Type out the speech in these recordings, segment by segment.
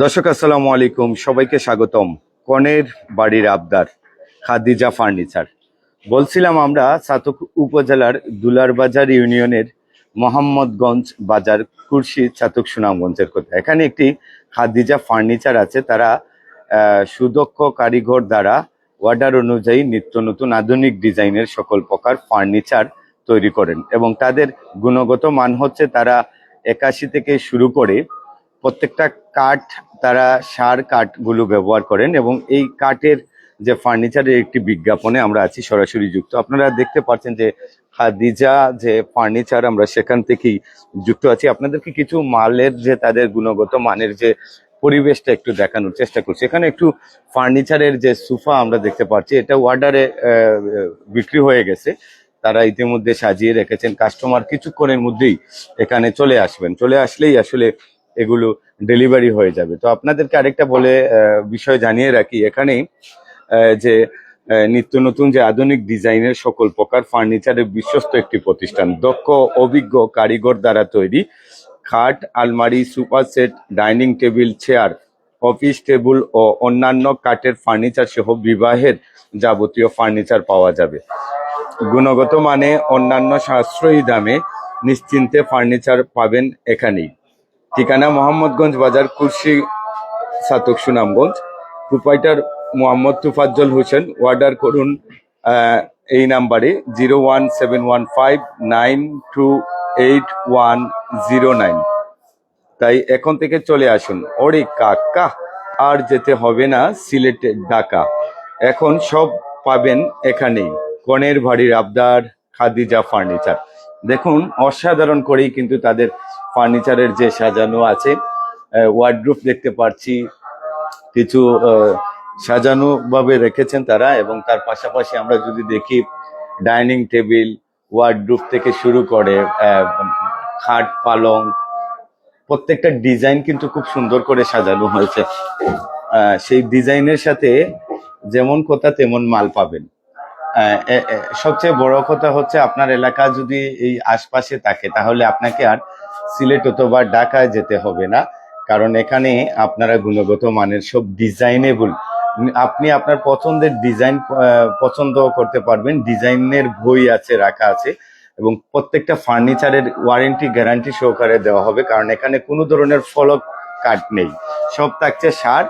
দর্শক, আসসালামু আলাইকুম। সবাইকে স্বাগতম। কনের বাড়ির আবদার, খাদিজা ফার্নিচার। বলছিলাম আমরা, সাতক উপজেলার দুলারবাজার ইউনিয়নের মোহাম্মদগঞ্জ বাজার কুর্শি চাতক সুনামগঞ্জের কথা এখানে একটি খাদিজা ফার্নিচার আছে। তারা সুদক্ষ কারিগর দ্বারা অর্ডার অনুযায়ী নিত্য নতুন আধুনিক ডিজাইনের সকল প্রকার ফার্নিচার তৈরি করেন এবং তাদের গুণগত মান হচ্ছে তারা একাশি থেকে শুরু করে প্রত্যেকটা কাঠ তারা সার কাঠগুলো ব্যবহার করেন এবং এই কাঠের যে ফার্নিচারের একটি বিজ্ঞাপনে আমরা আছি সরাসরি যুক্ত। আপনারা দেখতে পাচ্ছেন যে খাদিজা যে ফার্নিচার আমরা সেখান থেকেই যুক্ত আছি। আপনাদেরকে কিছু মালের যে তাদের গুণগত মানের যে পরিবেশটা একটু দেখানোর চেষ্টা করছি। এখানে একটু ফার্নিচারের যে সোফা আমরা দেখতে পাচ্ছি, এটা অর্ডারে বিক্রি হয়ে গেছে। তারা ইতিমধ্যে সাজিয়ে রেখেছেন। কাস্টমার কিছুক্ষণের মধ্যেই এখানে চলে আসবেন। চলে আসলেই আসলে এগুলো ডেলিভারি হয়ে যাবে। তো আপনাদেরকে আরেকটা বলে বিষয় জানিয়ে রাখি। এখানেই যে নিত্য নতুন যে আধুনিক ডিজাইনের সকল প্রকার ফার্নিচারের বিশ্বস্ত একটি প্রতিষ্ঠান, দক্ষ, অভিজ্ঞ কারিগর দ্বারা তৈরি খাট, আলমারি, super set, dining table, chair, office table ও অন্যান্য কাঠের ফার্নিচার সহ বিবাহের যাবতীয় ফার্নিচার পাওয়া যাবে। গুণগত মানে অন্যান্য সাশ্রয়ী দামে নিশ্চিন্তে ফার্নিচার পাবেন এখানেই। ঠিকানা মোহাম্মদগঞ্জ বাজার কুর্শি সাতক সুনামগঞ্জ। প্রোপাইটার মোহাম্মদ তুফাজ্জল হোসেন অর্ডার করুন এই নাম্বারে zero one seven one five nine two eight one zero nine তাই এখন থেকে চলে আসুন। ওরে কাকা, আর যেতে হবে না, সিলেটে ঢাকা। এখন সব পাবেন এখানেই, কনের বাড়ির আবদার, খাদিজা ফার্নিচার দেখুন, অসাধারণ করেই কিন্তু তাদের ফার্নিচারের যে সাজানো আছে ওয়ার্ড্রুফ দেখতে পাচ্ছি কিছু সাজানো ভাবে রেখেছেন তারা এবং তার পাশাপাশি আমরা যদি দেখি ডাইনিং টেবিল ওয়ার্ড্রুফ থেকে শুরু করে খাট, পালং, প্রত্যেকটা ডিজাইন কিন্তু খুব সুন্দর করে সাজানো হয়েছে। সেই ডিজাইনের সাথে যেমন কথা তেমন মাল পাবেন। সবচেয়ে বড় কথা হচ্ছে আপনার এলাকা যদি এই আশপাশে থাকে, তাহলে আপনাকে আর সিলেট অথবা ঢাকায় যেতে হবে না। কারণ এখানে আপনারা গুণগত মানের সব ডিজাইনেবল। আপনি আপনার পছন্দের ডিজাইন পছন্দ করতে পারবেন। ডিজাইনের বই আছে, রাখা আছে। এবং প্রত্যেকটা ফার্নিচারের ওয়ারেন্টি, গ্যারান্টি সহকারে দেওয়া হবে। কারণ এখানে কোনো ধরনের ফলক কাট নেই। সব থাকছে সার।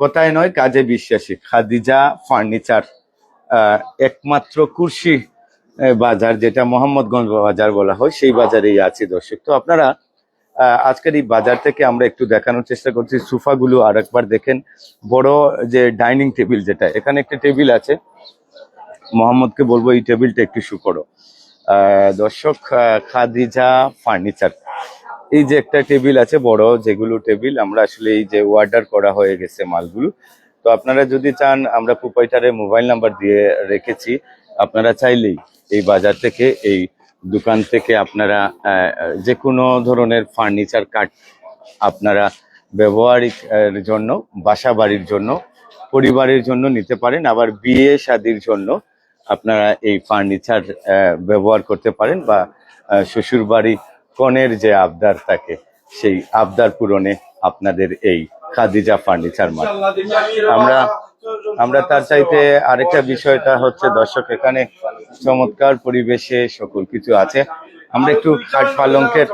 কোথায় নয়, কাজে বিশ্বাসী। খাদিজা ফার্নিচার একমাত্র কুর্সি বাজার যেটা মোহাম্মদগঞ্জ বাজার বলা হয়, সেই বাজারেই আছে দর্শক। তো আপনারা আজকের এই বাজার থেকে আমরা একটু দেখানোর চেষ্টা করছি। সোফাগুলো আর একবার দেখেন। বড় যে ডাইনিং টেবিল যেটা, এখানে একটা টেবিল আছে। মোহাম্মদকে বলব এই টেবিলটা একটু শু দর্শক খাদিজা ফার্নিচার। এই যে একটা টেবিল আছে, বড় যেগুলো টেবিল, আমরা আসলে এই যে অর্ডার করা হয়ে গেছে মালগুলো। তো আপনারা যদি চান, আমরা প্রোপাইটারের মোবাইল নাম্বার দিয়ে রেখেছি। আপনারা চাইলেই এই বাজার থেকে, এই দোকান থেকে আপনারা যে কোনো ধরনের ফার্নিচার কাট আপনারা ব্যবহারিক জন্য, বাসা বাড়ির জন্য, পরিবারের জন্য নিতে পারেন। আবার বিয়ে শাদির জন্য আপনারা এই ফার্নিচার ব্যবহার করতে পারেন বা শ্বশুর বাড়ি কনের যে আবদার থাকে, সেই আবদার পূরণে আপনাদের এই খাদিজা ফার্নিচার মার্ট আমরা আমরা তার চাইতে আরেকটা বিষয়টা হচ্ছে, দর্শক, এখানে চমৎকার পরিবেশে সকল কিছু আছে। আমরা একটু খাট পালঙ্কের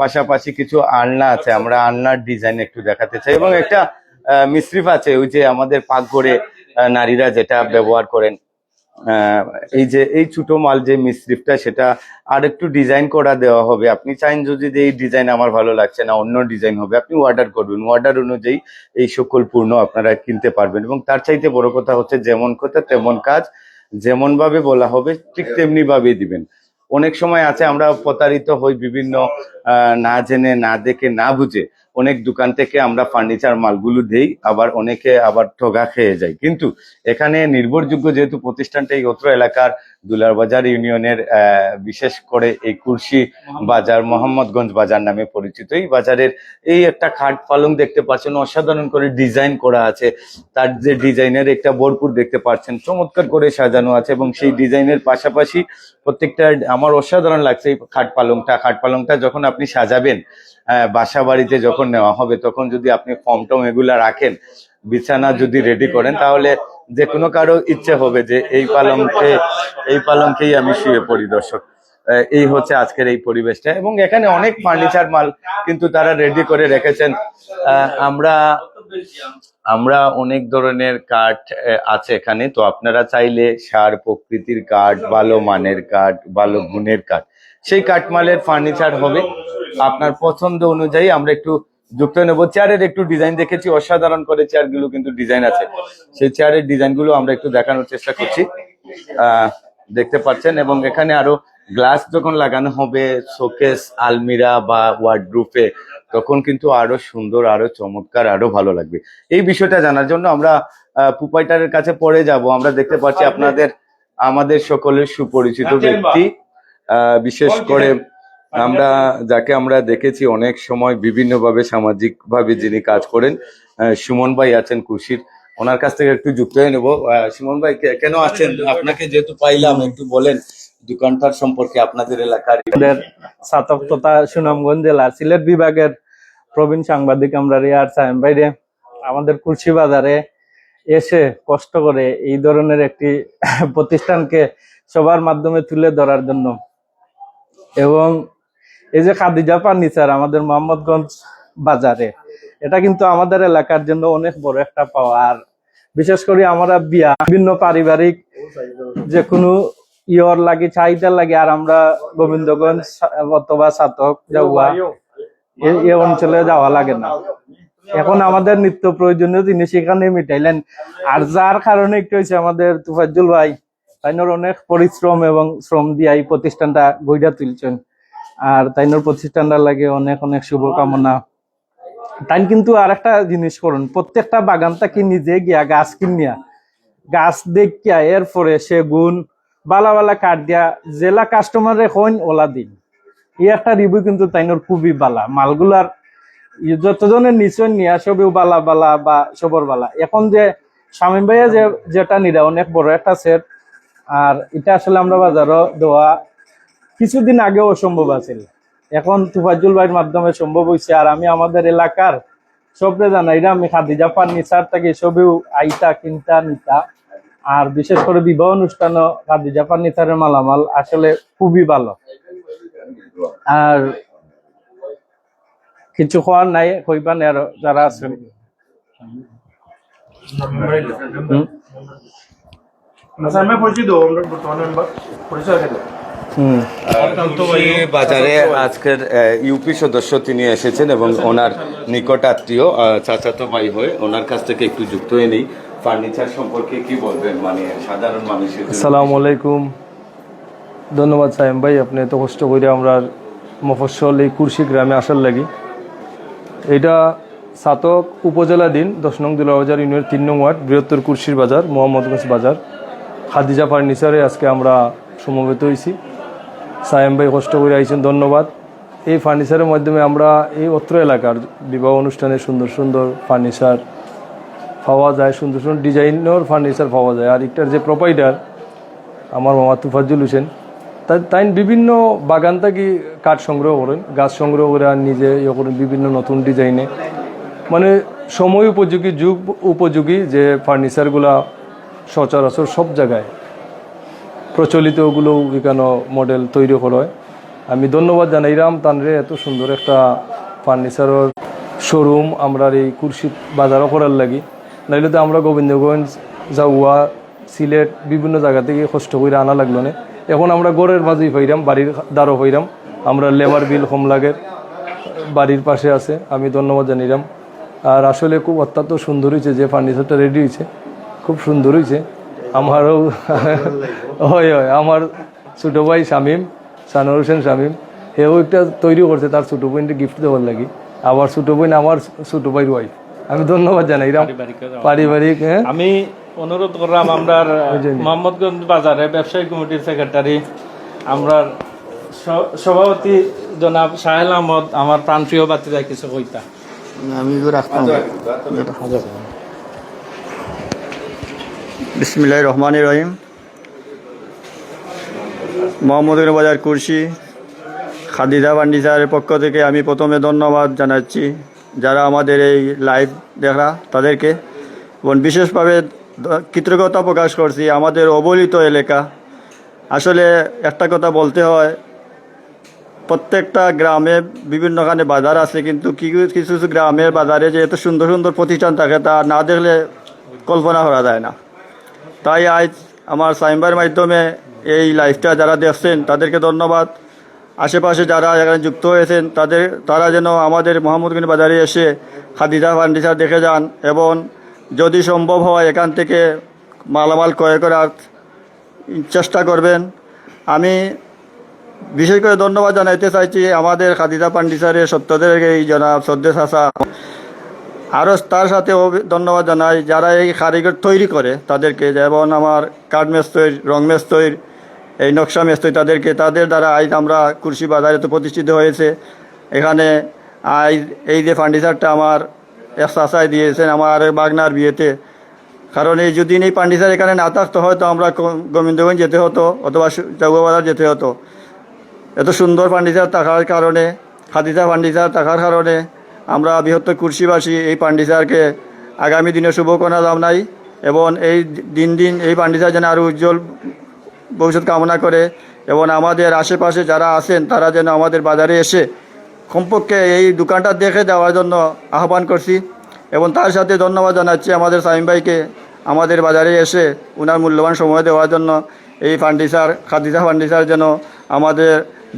পাশাপাশি কিছু আলনা আছে, আমরা আলনার ডিজাইন একটু দেখাতে চাই এবং একটা মিশ্রিফ আছে, ওই যে আমাদের পাকঘরে নারীরা যেটা ব্যবহার করেন। এই যে, এই ছোট মাল যে মিশ্রিফটা, সেটা আর একটু ডিজাইন করা দেওয়া হবে। আপনি চাইন যদি এই ডিজাইন আমার ভালো লাগছে না, অন্য ডিজাইন হবে, আপনি অর্ডার করবেন। অর্ডার অনুযায়ী এই সকল পূর্ণ আপনারা কিনতে পারবেন। এবং তার চাইতে বড় কথা হচ্ছে, যেমন কথা তেমন কাজ। যেমন ভাবে বলা হবে, ঠিক তেমনি ভাবে দিবেন। অনেক সময় আছে, আমরা প্রতারিত হই বিভিন্ন না জেনে না দেখে না বুঝে অনেক দোকান থেকে আমরা ফার্নিচার মালগুলো দেই আবার অনেকে আবার ঠগা খেয়ে যায়। কিন্তু এখানে নির্ভরযোগ্য যেহেতু প্রতিষ্ঠানটা এই অত্র এলাকার দুলারবাজার ইউনিয়নের আহ, বিশেষ করে এই কুর্শি বাজার মোহাম্মদগঞ্জ বাজার নামে পরিচিত। এই বাজারের এই একটা খাট পালং দেখতে পাচ্ছেন অসাধারণ করে ডিজাইন করা আছে। তার যে ডিজাইনের একটা ভরপুর দেখতে পাচ্ছেন চমৎকার করে সাজানো আছে এবং সেই ডিজাইনের পাশাপাশি প্রত্যেকটা আমার অসাধারণ লাগছে এই খাট পালংটা। খাট পালংটা যখন আপনি সাজাবেন আহ, বাসা বাড়িতে যখন নেওয়া হবে তখন যদি আপনি ফর্ম টম এগুলা রাখেন বিছানা যদি রেডি করেন তাহলে যে কোনো কারও ইচ্ছে হবে যে এই পালংকে এই পালংকেই আমি শুয়ে পড়ি দর্শক। এই হচ্ছে আজকের এই পরিবেশটা। এবং এখানে অনেক ফার্নিচার মাল কিন্তু তারা রেডি করে রেখেছেন। আমরা আমরা অনেক ধরনের কাঠ আছে এখানে। তো আপনারা চাইলে সার প্রকৃতির কাঠ ভালো মানের কাঠ ভালো গুণের কাঠ সেই কাঠমালের ফার্নিচার হবে। আপনার পছন্দ অনুযায়ী আমরা একটু যুক্ত নেব। চেয়ারের একটু ডিজাইন দেখেছি অসাধারণ করে চেয়ারগুলো কিন্তু ডিজাইন আছে। সেই চেয়ারের ডিজাইনগুলো আমরা একটু দেখানোর চেষ্টা করছি। দেখতে পাচ্ছেন এবং এখানে আরও গ্লাস যখন লাগানো হবে শোকেস আলমিরা বা ওয়ার্ডরুফে তখন কিন্তু আরও সুন্দর আরও চমৎকার আরও ভালো লাগবে। এই বিষয়টা জানার জন্য আমরা পুপাইটারের কাছে পরে যাব। আমরা দেখতে পাচ্ছি আপনাদের আমাদের সকলের সুপরিচিত ব্যক্তি। বিশেষ করে আমরা যাকে আমরা দেখেছি অনেক সময় বিভিন্নভাবে সামাজিক ভাবে যিনি কাজ করেন আহ, সুমন ভাই আছেন কুশির। ওনার কাছ থেকে একটু যুক্ত হয়ে নেব। আহ, সুমন ভাই কে- কেন আছেন আপনাকে যেহেতু পাইলাম একটু বলেন। দোকানটার সম্পর্কে আপনাদের এলাকার আমাদের স্নাতক তথা সুনামগঞ্জ জেলার সিলেট বিভাগের প্রবীণ সাংবাদিক আমরা রিয়ার সাহেব বাইরে আমাদের কুলসি বাজারে এসে কষ্ট করে এই ধরনের একটি প্রতিষ্ঠানকে সবার মাধ্যমে তুলে ধরার জন্য এবং এই যে খাদিজা ফার্নিচার আমাদের মোহাম্মদগঞ্জ বাজারে, এটা কিন্তু আমাদের এলাকার জন্য অনেক বড় একটা পাওয়া। আর বিশেষ করে আমরা বিয়া, বিভিন্ন পারিবারিক যে কোনো ইয়র লাগে, চাহিদা লাগে, আর আমরা গোবিন্দগঞ্জ অথবা সাতক যাওয়া এ- অঞ্চলে যাওয়া লাগে না। এখন আমাদের নিত্য প্রয়োজনীয় জিনিস এখানে মিটাইলেন। আর যার কারণে একটু হয়েছে আমাদের তুফাজ্জুল ভাই তাইনোর অনেক পরিশ্রম এবং শ্রম দিয়ে এই প্রতিষ্ঠানটা গইডা তুলছেন। আর তাইনোর প্রতিষ্ঠানটার লাগে অনেক অনেক শুভকামনা। তাই কিন্তু আর একটা জিনিস করুন, প্রত্যেকটা বাগানটা কি নিজে গিয়া গাছ কিনিয়া। গাছ দেখিয়া এরপরে সেগুন বালা বালা কাঠ দিয়া জেলা কাস্টমার হইন ওলা দিন। এই একটা রিভিউ কিন্তু তাইনোর খুবই বালা। মালগুলার যতজনের নিচয় নিয়া, সবেও বালা বালা বা সবর বালা। এখন যে স্বামী ভাইয়া যে যেটা নিরা, অনেক বড় একটা সেট আর এটা আসলে আমরা বাজারও দেওয়া কিছুদিন আগেও অসম্ভব আছিল। এখন তুফাজুল ভাইয়ের মাধ্যমে সম্ভব হয়েছে আর আমি আমাদের এলাকার সবরে জানাইরা আমি খাদিজা ফার্নিচার থেকে সবেও আইতা, কিনতা, নিতা। আর বিশেষ করে বিবাহ অনুষ্ঠানও খাদিজা ফার্নিচারের মালামাল আসলে খুবই ভালো। আর কিছু খোয়ার নাই কইবান আর যারা আছেন। হুম? আমি পরিচিত আমরা বর্তমান মেম্বার পরিচয় খেলে হুম। কুশি বাজারে আজকের ইউপি সদস্য তিনি এসেছেন এবং ওনার নিকট আত্মীয় চাচাতো ভাই হয়ে ওনার কাছ থেকে একটু যুক্ত হয়ে নেই। ফার্নিচার সম্পর্কে কি বলবেন? মানে সাধারণ মানুষের? আসসালামু আলাইকুম। ধন্যবাদ সাইম ভাই আপনি এত কষ্ট করে আমরা মফস্বল এই কুরশি গ্রামে আসার লাগি। এটা সাতক উপজেলাধীন দশ নং দুলাবাজার ইউনিয়নের তিন নং ওয়ার্ড বৃহত্তর কুরশির বাজার মোহাম্মদগঞ্জ বাজার। খাদিজা ফার্নিচারে আজকে আমরা সমবেত হয়েছি সায়েম ভাই কষ্ট করে আইছেন, ধন্যবাদ। এই ফার্নিচারের মাধ্যমে আমরা এই অত্র এলাকার বিবাহ অনুষ্ঠানে সুন্দর সুন্দর ফার্নিচার পাওয়া যায়, সুন্দর সুন্দর ডিজাইনের ফার্নিচার পাওয়া যায়। আর একটার যে প্রোপাইডার আমার মামা তুফাজ্জুল হোসেন, তাই তাই বিভিন্ন বাগান থেকে কাঠ সংগ্রহ করেন, গাছ সংগ্রহ করে আর নিজে ইয়ে করেন বিভিন্ন নতুন ডিজাইনে। মানে সময় উপযোগী, যুগ উপযোগী যে ফার্নিচারগুলা সচরাচর সব জায়গায় প্রচলিত ওগুলো এখানে মডেল তৈরি করা হয় আমি ধন্যবাদ জানাইরাম তানরে এত সুন্দর একটা ফার্নিচারের শোরুম আমরা এই কুর্শি বাজারও করার লাগি। নাইলে তো আমরা গোবিন্দগঞ্জ যাওয়া সিলেট বিভিন্ন জায়গা থেকে কষ্ট করে আনা লাগল না। এখন আমরা গড়ের মাঝেই হইরাম, বাড়ির দ্বারও হইরাম। আমরা লেবার বিল কম লাগে বাড়ির পাশে আছে। আমি ধন্যবাদ জানিলাম আর আসলে খুব অত্যন্ত সুন্দর হয়েছে যে ফার্নিচারটা রেডি হয়েছে খুব সুন্দর হয়েছে আমারও হয় হয়। আমার ছোটো ভাই শামীম সানোর হোসেন শামীম সেও একটা তৈরি করছে তার ছোটো বোনকে গিফট দেওয়ার লাগি। আবার ছোটো বোন আমার ছোটো ভাইয়ের ওয়াইফ আমি ধন্যবাদ জানাইলাম পারিবারিক হ্যাঁ। আমি অনুরোধ করলাম আমরা মোহাম্মদগঞ্জ বাজারে ব্যবসায়ী কমিটির সেক্রেটারি আমরা সভাপতি জনাব সাহেল আহমদ আমার প্রাণপ্রিয় বাতিদা কিছু কইতা। আমি রাখতাম। বিসমিল্লাহ রহমান রহিম। মোহাম্মদ বাজার কুরসি, খাদিজা ফার্নিচারের পক্ষ থেকে আমি প্রথমে ধন্যবাদ জানাচ্ছি যারা আমাদের এই লাইভ দেখা তাদেরকে। এবং বিশেষভাবে কৃতজ্ঞতা প্রকাশ করছি আমাদের অবহেলিত এলাকা। আসলে একটা কথা বলতে হয়, প্রত্যেকটা গ্রামে বিভিন্নখানে বাজার আছে, কিন্তু কিছু কিছু গ্রামের বাজারে যে এত সুন্দর সুন্দর প্রতিষ্ঠান থাকে তা না দেখলে কল্পনা করা যায় না। তাই আজ আমার সাইম্বার মাধ্যমে এই লাইফটা যারা দেখছেন, তাদেরকে ধন্যবাদ। আশেপাশে যারা এখানে যুক্ত হয়েছেন, তাদের, তারা যেন আমাদের মোহাম্মদগঞ্জ বাজারে এসে খাদিজা ফার্নিচার দেখে যান এবং যদি সম্ভব হয় এখান থেকে মালামাল ক্রয় করার চেষ্টা করবেন। আমি বিশেষ করে ধন্যবাদ জানাইতে চাইছি আমাদের খাদিজা ফার্নিচারের সত্যদের এই জনাব সদ্দে হাসা আরও তার সাথেও ধন্যবাদ জানাই, যারা এই কারিগর তৈরি করে তাদেরকে, যেমন আমার কাঠ মেস্তৈর রং মেস্তৈর এই নকশা মেস্তৈর তাদেরকে, তাদের দ্বারা আজ আমরা কুর্সি বাজারে তো প্রতিষ্ঠিত হয়েছে। এখানে আজ এই যে ফার্নিচারটা আমার এক চাষায় দিয়েছেন, আমার বাগনার বিয়েতে। কারণ এই যদি এই ফার্নিচার এখানে না থাকতো হয়তো আমরা গোবিন্দগঞ্জ যেতে হতো, অথবা চৌবাজার যেতে হতো। এত সুন্দর ফার্নিচার থাকার কারণে খাদিজা ফার্নিচার থাকার কারণে আমরা বৃহত্তর কুর্সিবাসী এই পান্ডিসারকে আগামী দিনে শুভকামনা জানাই এবং এই দিন দিন এই পান্ডিসার যেন আরও উজ্জ্বল ভবিষ্যৎ কামনা করে এবং আমাদের আশেপাশে যারা আছেন, তারা যেন আমাদের বাজারে এসে কমপক্ষে এই দোকানটা দেখে দেওয়ার জন্য আহ্বান করছি এবং তার সাথে ধন্যবাদ জানাচ্ছি আমাদের সাইম ভাইকে আমাদের বাজারে এসে ওনার মূল্যবান সময় দেওয়ার জন্য এই ফার্নিচার খাদিজা ফার্নিচার যেন আমাদের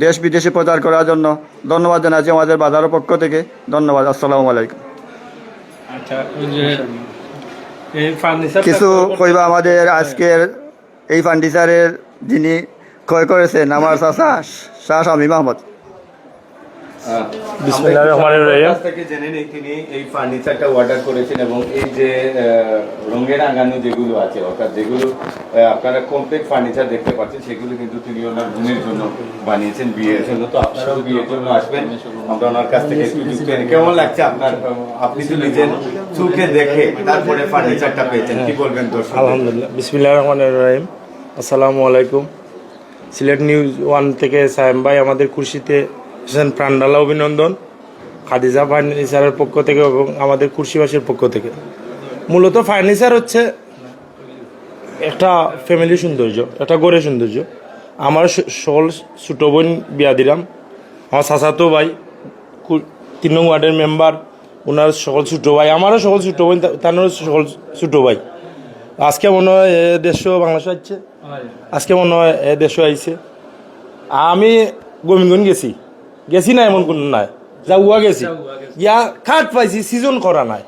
দেশ বিদেশে প্রচার করার জন্য ধন্যবাদ জানাচ্ছি আমাদের বাজারের পক্ষ থেকে। ধন্যবাদ আসসালামু আলাইকুম। আচ্ছা কিছু কইবা আমাদের আজকের এই ফার্নিচারের যিনি ক্রয় করেছেন আমার চাষা শাহ শামীম আহমদ। বিসমিল্লাহির রহমানির রহিম। কাছ থেকে জেনে নেই তিনি এই ফার্নিচারটা অর্ডার করেছেন এবং এই যে আহ, রঙে রাঙানো যেগুলো আছে অর্থাৎ যেগুলো আপনারা কমপ্লিট ফার্নিচার দেখতে পাচ্ছেন সেগুলো কিন্তু তিনি ওনার বোনের জন্য বানিয়েছেন বিয়ের জন্য। তো আপনারাও বিয়ের জন্য আসবেন। আমরা ওনার কাছ থেকে একটু কেমন লাগছে আপনার? আপনি তো নিজের চোখে দেখে তারপরে ফার্নিচারটা পেয়েছেন। কি বলবেন দর্শক আলহামদুলিল্লাহ। বিসমিল্লাহ রহমান রহিম। আসসালামু আলাইকুম। সিলেট নিউজ ওয়ান থেকে সায়েম ভাই আমাদের কুর্সিতে এসেছেন প্রাণডালা অভিনন্দন খাদিজা ফার্নিচারের পক্ষ থেকে এবং আমাদের কুর্সিবাসীর পক্ষ থেকে। মূলত ফার্নিচার হচ্ছে একটা ফ্যামিলি সৌন্দর্য একটা গড়ে সৌন্দর্য। আমার সকল ছোটো বোন বিয়া দিলাম। আমার চাচাতো ভাই তিন নং ওয়ার্ডের মেম্বার ওনার সকল ছোটো ভাই আমারও সকল ছোটো বোন তার সকল ছোটো ভাই। আজকে মনে হয় এ দেড়শো বাংলাদেশ আসছে আজকে মনে হয় এ দেড়শো আইছে। আমি গোবিন্দগঞ্জ গেছি। গেছি না এমন কোনো নাই। যা উয়া গেছি। ইয়া খাট পাইছি সিজন করা নাই।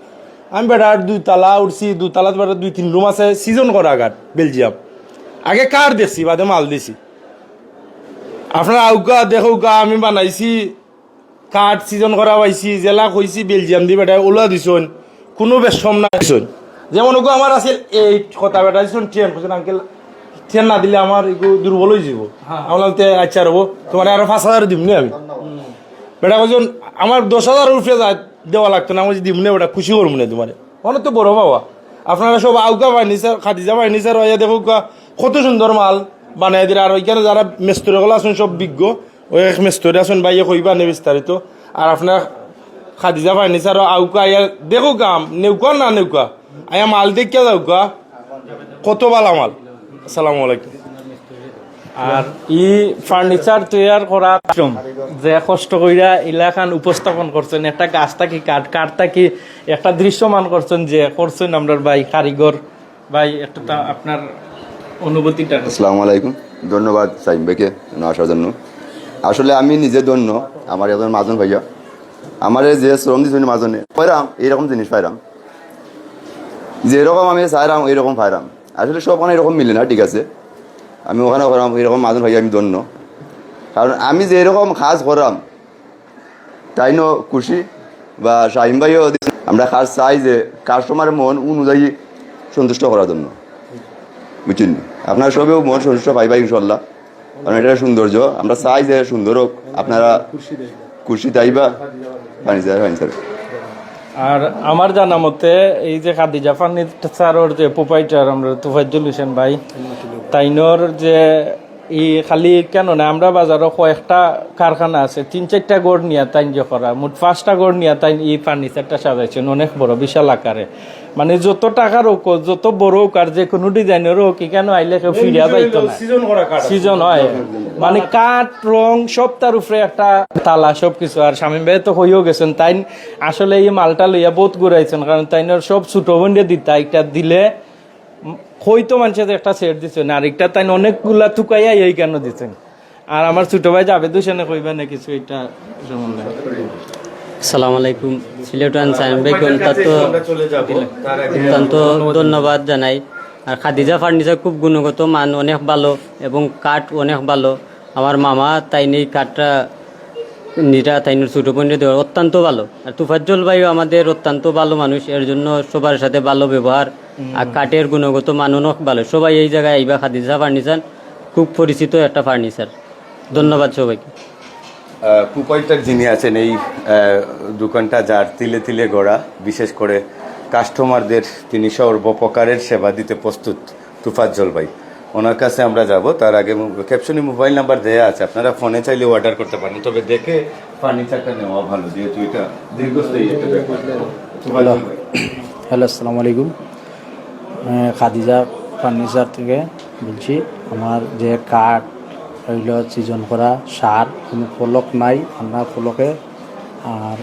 আমি বেটার দুই তালা উঠছি দুই তালা বেটার দুই তিন রুম আছে সিজন করা ঘাট বেলজিয়াম আগে কার দেখছি বাদে মাল দিছি। আপনার আউকা দেখুকা আমি বানাইছি কাঠ সিজন করা পাইছি জেলা কইছি বেলজিয়াম দি বেটা ওলা দিছন। কোনো বেশম না যেমন ওগো আমার আছে এই কথা বেটা দিছন ট্রেন কইছেন আঙ্কেল ট্রেন না দিলে আমার দুর্বল হয়ে যাব আমার তে আচ্ছা রবো তোমার আরও পাঁচ হাজার দিম নি আমি। বেটা কইছেন আমার দশ হাজার উপরে যা দেওয়া লাগতো না আমি দিম না বেটা খুশি করব না তোমার। অনেক তো বড় বাবা। আপনারা সব আউকা ফার্নিচার খাদিজা ফার্নিচার হয়ে দেখো কত সুন্দর মাল বানাই দিলে। আর ওইখানে যারা মেস্তরিগুলো আছেন সব বিজ্ঞ ওই এক মেস্তরি আছেন বাইয়ে কইবা নে বিস্তারিত। আর আপনার খাদিজা ফার্নিচার আউকা আয়া দেখো কাম নেউকা না নেউকা? আয়া মাল দেখিয়া যাউকা কত বালা মাল। আসসালামু আলাইকুম। আর ই ফার্নিচার তৈয়ার করা শ্রম যে কষ্ট কইরা এলাকান উপস্থাপন করছেন একটা গাছ থাকি কাঠ কাঠ থাকি একটা দৃশ্যমান করছেন যে করছেন আমরা ভাই কারিগর ভাই একটা তা আপনার অনুভূতিটা আসসালামু আলাইকুম। ধন্যবাদ সাইম ভাইকে আসার জন্য। আসলে আমি নিজে ধন্য আমার একজন মাজন ভাইয়া। আমার এই যে শ্রম দিচ্ছেন মাজনে পাইরাম এইরকম জিনিস পাইরাম যেরকম আমি চাইরাম এইরকম পাইরাম আসলে সব ওখানে এরকম মিলে না ঠিক আছে? আমি ওখানে করাম এরকম মাজন ভাইয়া আমি ধন্য। কারণ আমি যে এরকম কাজ করাম তাই ন খুশি? বা শাহিম ভাইও আমরা কাজ চাই যে কাস্টমারের মন অনুযায়ী সন্তুষ্ট করার জন্য। বুঝছেন? আপনার সবেও মন সন্তুষ্ট পাইবা ইনশাল্লাহ কারণ এটা সৌন্দর্য। আমরা চাই যে সুন্দর হোক। আপনারা খুশি তাইবা। ফার্নিচার ফার্নিচার আর আমার জানা মতে, এই যে খাদিজা ফার্নিচারের যে প্রোপাইটার আমরা তুফাজ্জুল হোসেন ভাই, তাইনর যে ই খালি কেন না, আমরা বাজারও কয়েকটা কারখানা আছে, তিন চারটা গড় নিয়ে তাইন যে করা, মোট পাঁচটা গড় নিয়ে তাই এই ফার্নিচারটা সাজাইছেন, অনেক বড়, বিশাল আকারে। মানে যত টাকার হোক যত বড় হোক আর যে কোনো ডিজাইনের হোক কেন আইলে কেউ ফিরিয়া যাইতো না? সিজন হয়। মানে কাঠ রং সব তার উপরে একটা তালা সব কিছু আর স্বামী ভাই তো হইও গেছেন তাই আসলে এই মালটা লইয়া বহুত ঘুরাইছেন কারণ তাই সব ছোট বন্ধে দিতা একটা দিলে হয়তো মানুষের একটা সেট দিচ্ছেন আর একটা তাই অনেকগুলা তুকাইয়া এই কেন দিচ্ছেন আর আমার ছোট ভাই যাবে দুশনে কইবা না কিছু এটা সম্বন্ধে। আসসালামু আলাইকুম। সিলেটান সাইম অত্যন্ত ধন্যবাদ জানাই। আর খাদিজা ফার্নিচার খুব গুণগত, মান অনেক ভালো এবং কাঠ অনেক ভালো। আমার মামা তাই নেই, কাঠটা নিরা তাইনের ছোটো পণ্য দেওয়ার অত্যন্ত ভালো। আর তুফাজ্জল ভাইও আমাদের অত্যন্ত ভালো মানুষ, এর জন্য সবার সাথে ভালো ব্যবহার। আর কাঠের গুণগত মান অনেক ভালো। সবাই এই জায়গায় আইবা, খাদিজা ফার্নিচার খুব পরিচিত একটা ফার্নিচার ধন্যবাদ সবাইকে। কুপাইটার যিনি আছেন এই দোকানটা যার তিলে তিলে গড়া বিশেষ করে কাস্টমারদের তিনি সর্বপ্রকারের সেবা দিতে প্রস্তুত তুফাজ্জল ভাই ওনার কাছে আমরা যাব তার আগে ক্যাপশনে মোবাইল নাম্বার দেয়া আছে আপনারা ফোনে চাইলে অর্ডার করতে পারেন তবে দেখে ফার্নিচারটা নেওয়া ভালো যেহেতু এটা দীর্ঘস্থায়ী একটা ব্যাপার। হ্যালো। আসসালামু আলাইকুম। খাদিজা ফার্নিচার থেকে বলছি আমার যে কাঠ হইল সিজন করা সার কোনো ফলক নাই আমরা ফলকে। আর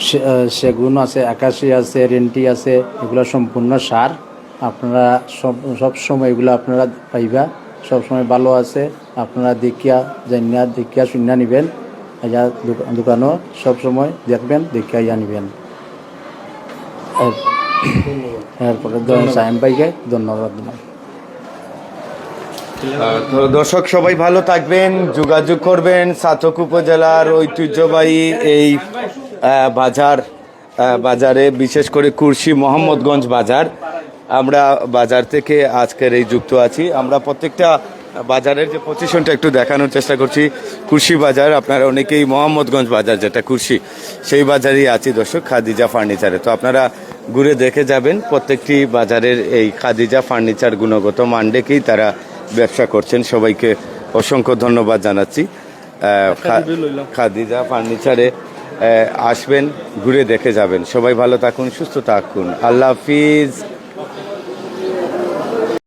সে- সেগুন আছে আকাশি আছে রেন্টি আছে এগুলো সম্পূর্ণ সার। আপনারা সব সব সময় এগুলো আপনারা পাইবা। সব সময় ভালো আছে আপনারা দেখিয়া জানিয়া দেখিয়া শুনিয়া নিবেন। দোকা- দোকানও সব সময় দেখবেন দেখিয়া ইয়া নিবেন। এর- এরপরে ভাইকে ধন্যবাদ দিলাম তো দর্শক সবাই ভালো থাকবেন, যোগাযোগ করবেন সাতক উপজেলার ঐতিহ্যবাহী এই বাজার বাজারে, বিশেষ করে কুর্শি মোহাম্মদগঞ্জ বাজার। আমরা বাজার থেকে আজকের এই যুক্ত আছি। আমরা প্রত্যেকটা বাজারের যে পজিশনটা একটু দেখানোর চেষ্টা করছি। কুর্শি বাজার, আপনারা অনেকেই মোহাম্মদগঞ্জ বাজার, যেটা কুর্শি, সেই বাজারেই আছি দর্শক, খাদিজা ফার্নিচারে। তো আপনারা ঘুরে দেখে যাবেন প্রত্যেকটি বাজারের এই খাদিজা ফার্নিচার গুণগত মান রেখেই তারা ব্যবসা করছেন সবাইকে অসংখ্য ধন্যবাদ জানাচ্ছি। খাদিজা ফার্নিচারে আসবেন ঘুরে দেখে যাবেন। সবাই ভালো থাকুন সুস্থ থাকুন। আল্লাহ হাফিজ।